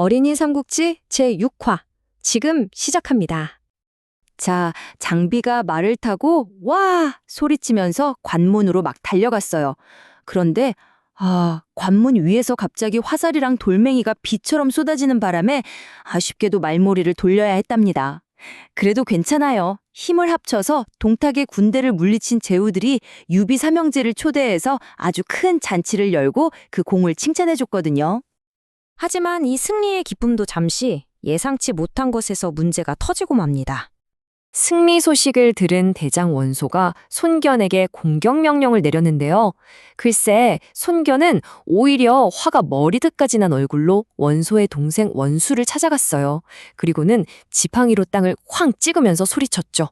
어린이 삼국지 제6화 지금 시작합니다. 자, 장비가 말을 타고 와 소리치면서 관문으로 막 달려갔어요. 그런데 아, 관문 위에서 갑자기 화살이랑 돌멩이가 비처럼 쏟아지는 바람에 아쉽게도 말머리를 돌려야 했답니다. 그래도 괜찮아요. 힘을 합쳐서 동탁의 군대를 물리친 제후들이 유비 삼형제를 초대해서 아주 큰 잔치를 열고 그 공을 칭찬해줬거든요. 하지만 이 승리의 기쁨도 잠시 예상치 못한 것에서 문제가 터지고 맙니다. 승리 소식을 들은 대장 원소가 손견에게 공격 명령을 내렸는데요. 글쎄, 손견은 오히려 화가 머리끝까지 난 얼굴로 원소의 동생 원수를 찾아갔어요. 그리고는 지팡이로 땅을 쾅 찍으면서 소리쳤죠.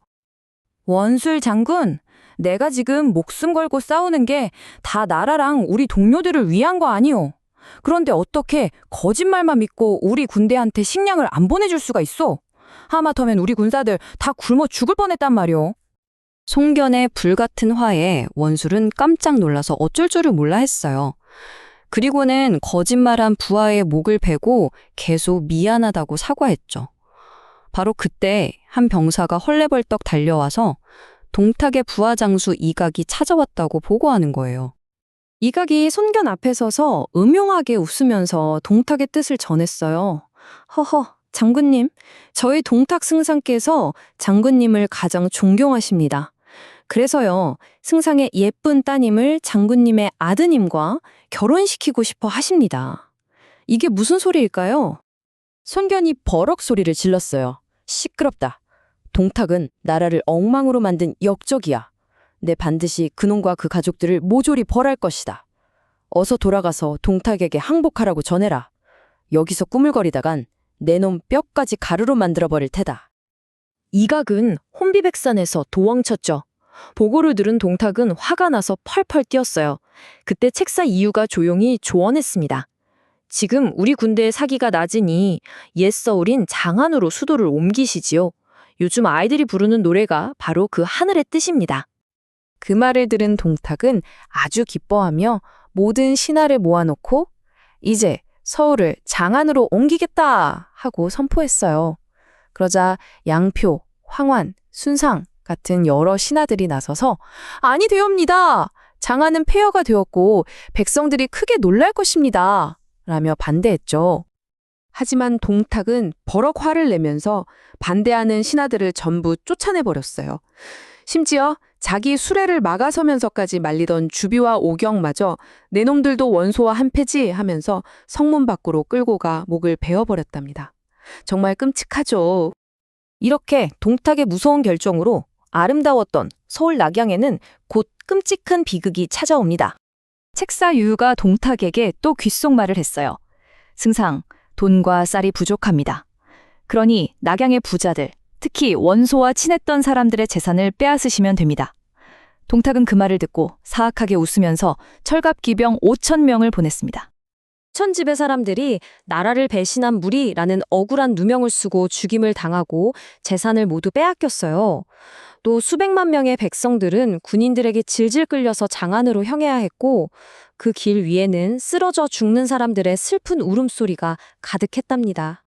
원술 장군, 내가 지금 목숨 걸고 싸우는 게 다 나라랑 우리 동료들을 위한 거 아니오. 그런데 어떻게 거짓말만 믿고 우리 군대한테 식량을 안 보내줄 수가 있어? 하마터면 우리 군사들 다 굶어 죽을 뻔했단 말이오. 송견의 불같은 화에 원술은 깜짝 놀라서 어쩔 줄을 몰라 했어요. 그리고는 거짓말한 부하의 목을 베고 계속 미안하다고 사과했죠. 바로 그때 한 병사가 헐레벌떡 달려와서 동탁의 부하 장수 이각이 찾아왔다고 보고하는 거예요. 이각이 손견 앞에 서서 음흉하게 웃으면서 동탁의 뜻을 전했어요. 허허, 장군님, 저희 동탁 승상께서 장군님을 가장 존경하십니다. 그래서요, 승상의 예쁜 따님을 장군님의 아드님과 결혼시키고 싶어 하십니다. 이게 무슨 소리일까요? 손견이 버럭 소리를 질렀어요. 시끄럽다. 동탁은 나라를 엉망으로 만든 역적이야. 내 반드시 그놈과 그 가족들을 모조리 벌할 것이다. 어서 돌아가서 동탁에게 항복하라고 전해라. 여기서 꾸물거리다간 내 놈 뼈까지 가루로 만들어버릴 테다. 이각은 혼비백산에서 도망쳤죠. 보고를 들은 동탁은 화가 나서 펄펄 뛰었어요. 그때 책사 이유가 조용히 조언했습니다. 지금 우리 군대의 사기가 낮으니 옛 서울인 장안으로 수도를 옮기시지요. 요즘 아이들이 부르는 노래가 바로 그 하늘의 뜻입니다. 그 말을 들은 동탁은 아주 기뻐하며 모든 신하를 모아놓고 이제 서울을 장안으로 옮기겠다 하고 선포했어요. 그러자 양표, 황환, 순상 같은 여러 신하들이 나서서 아니 되옵니다. 장안은 폐허가 되었고 백성들이 크게 놀랄 것입니다. 라며 반대했죠. 하지만 동탁은 버럭 화를 내면서 반대하는 신하들을 전부 쫓아내버렸어요. 심지어 자기 수레를 막아서면서까지 말리던 주비와 오경마저 내 놈들도 원소와 한패지 하면서 성문 밖으로 끌고 가 목을 베어버렸답니다. 정말 끔찍하죠. 이렇게 동탁의 무서운 결정으로 아름다웠던 서울 낙양에는 곧 끔찍한 비극이 찾아옵니다. 책사 유유가 동탁에게 또 귓속말을 했어요. 승상, 돈과 쌀이 부족합니다. 그러니 낙양의 부자들, 특히 원소와 친했던 사람들의 재산을 빼앗으시면 됩니다. 동탁은 그 말을 듣고 사악하게 웃으면서 철갑 기병 5천 명을 보냈습니다. 천집의 사람들이 나라를 배신한 무리라는 억울한 누명을 쓰고 죽임을 당하고 재산을 모두 빼앗겼어요. 또 수백만 명의 백성들은 군인들에게 질질 끌려서 장안으로 향해야 했고 그 길 위에는 쓰러져 죽는 사람들의 슬픈 울음소리가 가득했답니다.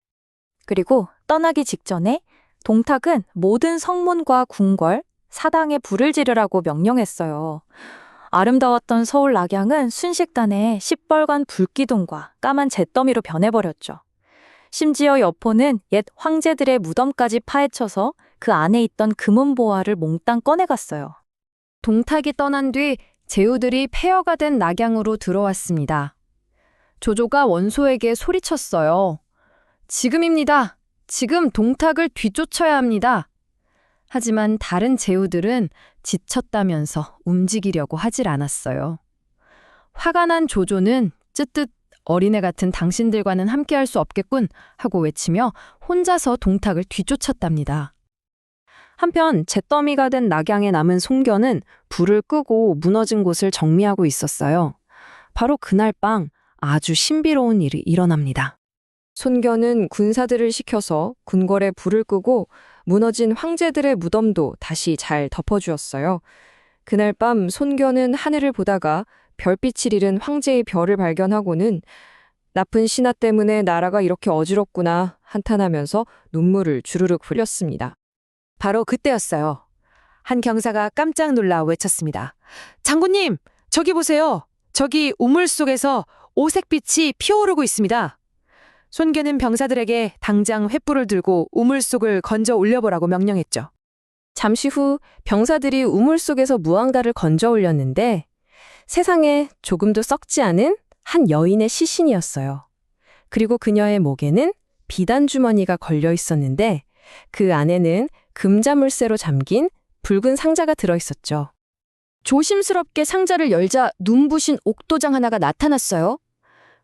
그리고 떠나기 직전에 동탁은 모든 성문과 궁궐, 사당에 불을 지르라고 명령했어요. 아름다웠던 서울 낙양은 순식간에 시뻘건 불기둥과 까만 잿더미로 변해버렸죠. 심지어 여포는 옛 황제들의 무덤까지 파헤쳐서 그 안에 있던 금은보화를 몽땅 꺼내갔어요. 동탁이 떠난 뒤 제후들이 폐허가 된 낙양으로 들어왔습니다. 조조가 원소에게 소리쳤어요. 지금입니다. 지금 동탁을 뒤쫓아야 합니다. 하지만 다른 제후들은 지쳤다면서 움직이려고 하질 않았어요. 화가 난 조조는 쯧뜻 어린애 같은 당신들과는 함께할 수 없겠군 하고 외치며 혼자서 동탁을 뒤쫓았답니다. 한편 잿더미가 된 낙양에 남은 송견은 불을 끄고 무너진 곳을 정리하고 있었어요. 바로 그날 밤 아주 신비로운 일이 일어납니다. 손견은 군사들을 시켜서 궁궐에 불을 끄고 무너진 황제들의 무덤도 다시 잘 덮어주었어요. 그날 밤 손견은 하늘을 보다가 별빛을 잃은 황제의 별을 발견하고는 나쁜 신하 때문에 나라가 이렇게 어지럽구나 한탄하면서 눈물을 주르륵 흘렸습니다. 바로 그때였어요. 한 경사가 깜짝 놀라 외쳤습니다. 장군님, 저기 보세요. 저기 우물 속에서 오색빛이 피어오르고 있습니다. 손견은 병사들에게 당장 횃불을 들고 우물 속을 건져 올려보라고 명령했죠. 잠시 후 병사들이 우물 속에서 무언가를 건져 올렸는데 세상에 조금도 썩지 않은 한 여인의 시신이었어요. 그리고 그녀의 목에는 비단 주머니가 걸려 있었는데 그 안에는 금자물쇠로 잠긴 붉은 상자가 들어 있었죠. 조심스럽게 상자를 열자 눈부신 옥도장 하나가 나타났어요.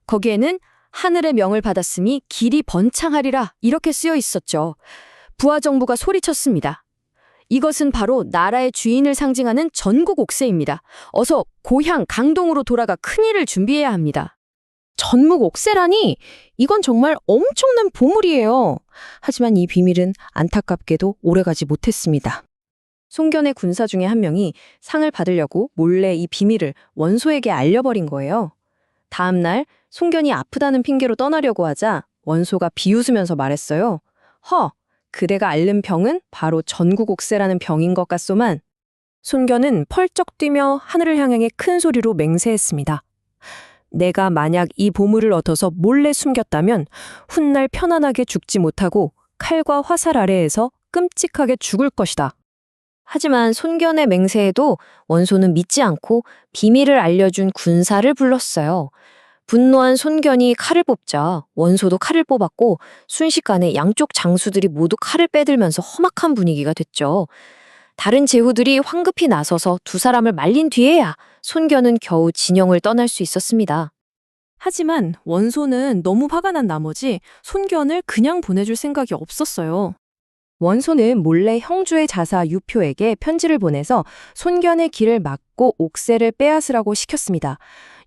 거기에는 하늘의 명을 받았으니 길이 번창하리라 이렇게 쓰여 있었죠. 부하 정부가 소리쳤습니다. 이것은 바로 나라의 주인을 상징하는 전국 옥새입니다. 어서 고향 강동으로 돌아가 큰일을 준비해야 합니다. 전국 옥새라니 이건 정말 엄청난 보물이에요. 하지만 이 비밀은 안타깝게도 오래가지 못했습니다. 송견의 군사 중에 한 명이 상을 받으려고 몰래 이 비밀을 원소에게 알려버린 거예요. 다음 날 송견이 아프다는 핑계로 떠나려고 하자 원소가 비웃으면서 말했어요. 허, 그대가 앓는 병은 바로 전구곡세라는 병인 것 같소만. 손견은 펄쩍 뛰며 하늘을 향해 큰 소리로 맹세했습니다. 내가 만약 이 보물을 얻어서 몰래 숨겼다면 훗날 편안하게 죽지 못하고 칼과 화살 아래에서 끔찍하게 죽을 것이다. 하지만 손견의 맹세에도 원소는 믿지 않고 비밀을 알려준 군사를 불렀어요. 분노한 손견이 칼을 뽑자 원소도 칼을 뽑았고 순식간에 양쪽 장수들이 모두 칼을 빼들면서 험악한 분위기가 됐죠. 다른 제후들이 황급히 나서서 두 사람을 말린 뒤에야 손견은 겨우 진영을 떠날 수 있었습니다. 하지만 원소는 너무 화가 난 나머지 손견을 그냥 보내줄 생각이 없었어요. 원소는 몰래 형주의 자사 유표에게 편지를 보내서 손견의 길을 막고 옥새를 빼앗으라고 시켰습니다.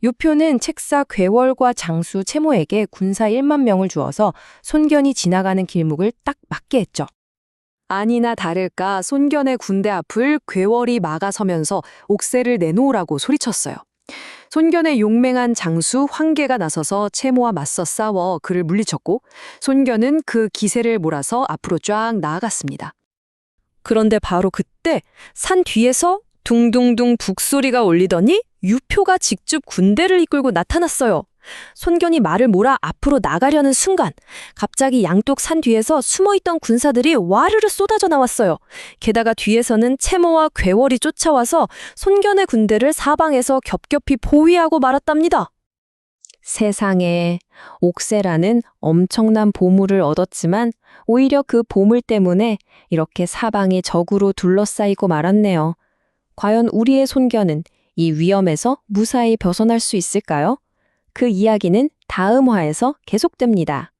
유표는 책사 괴월과 장수 채모에게 군사 1만 명을 주어서 손견이 지나가는 길목을 딱 막게 했죠. 아니나 다를까 손견의 군대 앞을 괴월이 막아서면서 옥새를 내놓으라고 소리쳤어요. 손견의 용맹한 장수 황계가 나서서 채모와 맞서 싸워 그를 물리쳤고 손견은 그 기세를 몰아서 앞으로 쫙 나아갔습니다. 그런데 바로 그때 산 뒤에서 둥둥둥 북소리가 울리더니 유표가 직접 군대를 이끌고 나타났어요. 손견이 말을 몰아 앞으로 나가려는 순간 갑자기 양쪽 산 뒤에서 숨어있던 군사들이 와르르 쏟아져 나왔어요. 게다가 뒤에서는 채모와 괴월이 쫓아와서 손견의 군대를 사방에서 겹겹이 보위하고 말았답니다. 세상에 옥새라는 엄청난 보물을 얻었지만 오히려 그 보물 때문에 이렇게 사방이 적으로 둘러싸이고 말았네요. 과연 우리의 손견은 이 위험에서 무사히 벗어날 수 있을까요? 그 이야기는 다음 화에서 계속됩니다.